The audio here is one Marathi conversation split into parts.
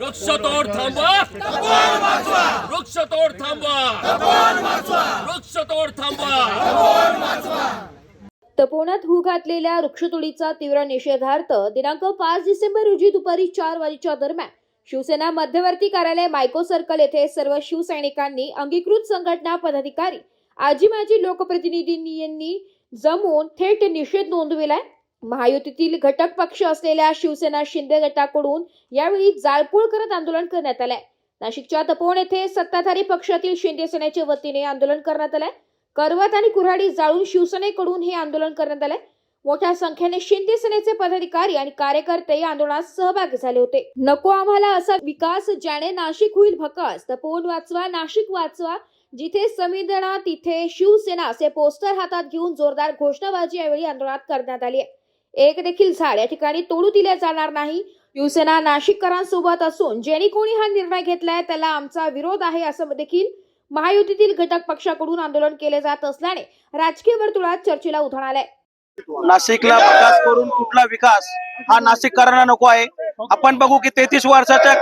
वृक्षतोड थांबवा. वृक्षतोड थांबवा. वृक्षतोड थांबवा. तपोवनात हू घातलेल्या वृक्षतोडीचा तीव्र निषेधार्थ दिनांक पाच डिसेंबर रोजी दुपारी चार वाजेच्या दरम्यान शिवसेना मध्यवर्ती कार्यालय मायको सर्कल येथे सर्व शिवसैनिकांनी अंगीकृत संघटना पदाधिकारी आजी माजी लोकप्रतिनिधींनी जमून थेट निषेध नोंदविलाय. महायुतीतील घटक पक्ष असलेल्या शिवसेना शिंदे गटाकडून यावेळी जाळपोळ करत आंदोलन करण्यात आलंय. नाशिकच्या तपोवन येथे सत्ताधारी पक्षातील शिंदे सेनेच्या वतीने आंदोलन करण्यात आलंय. करवत आणि कुऱ्हाडी जाळून शिवसेनेकडून हे आंदोलन करण्यात आलंय. मोठ्या संख्येने शिंदे सेनेचे पदाधिकारी आणि कार्यकर्ते या आंदोलनात सहभागी झाले होते. नको आम्हाला असा विकास ज्याने नाशिक होईल भकास. तपोवन वाचवा नाशिक वाचवा. जिथे संविधाना तिथे शिवसेना असे पोस्टर हातात घेऊन जोरदार घोषणाबाजी यावेळी आंदोलनात करण्यात आली आहे. एक देखील झाड या ठिकाणी तोडू दिले जाणार नाही. शिवसेना नाशिककरांसोबत असून ज्यांनी कोणी हा निर्णय घेतलाय त्याला आमचा विरोध आहे असं देखील महायुतीतील घटक पक्षाकडून आंदोलन केले जात असल्याने राजकीय वर्तुळात चर्चेला उधाण आलंय. नाशिकला विकास करून कुठला विकास हा नाशिककरांना नको आहे. आपण बघू की तेहतीस वर्षाच्या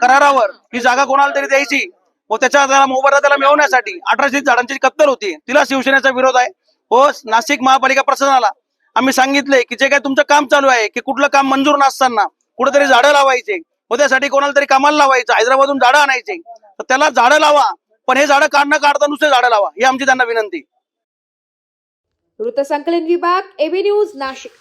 करारावर ही जागा कोणाला तरी द्यायची? व त्याच्या मोबदला त्याला मिळवण्यासाठी अठराशे झाडांची कत्तल होती. तिला शिवसेनेचा विरोध आहे. व नाशिक महापालिका प्रशासनाला आम्ही सांगितले की जे काय तुमचं काम चालू आहे की कुठलं काम मंजूर नसताना कुठेतरी झाडं लावायचे व त्यासाठी कोणाला तरी कामाला लावायचं हैदराबादून झाडं आणायचे. तर त्याला झाडं लावा पण हे झाडं काढणं काढता नुसते झाडं लावा ही आमची त्यांना विनंती. वृत्तसंकलन विभाग एबी न्यूज नाशिक.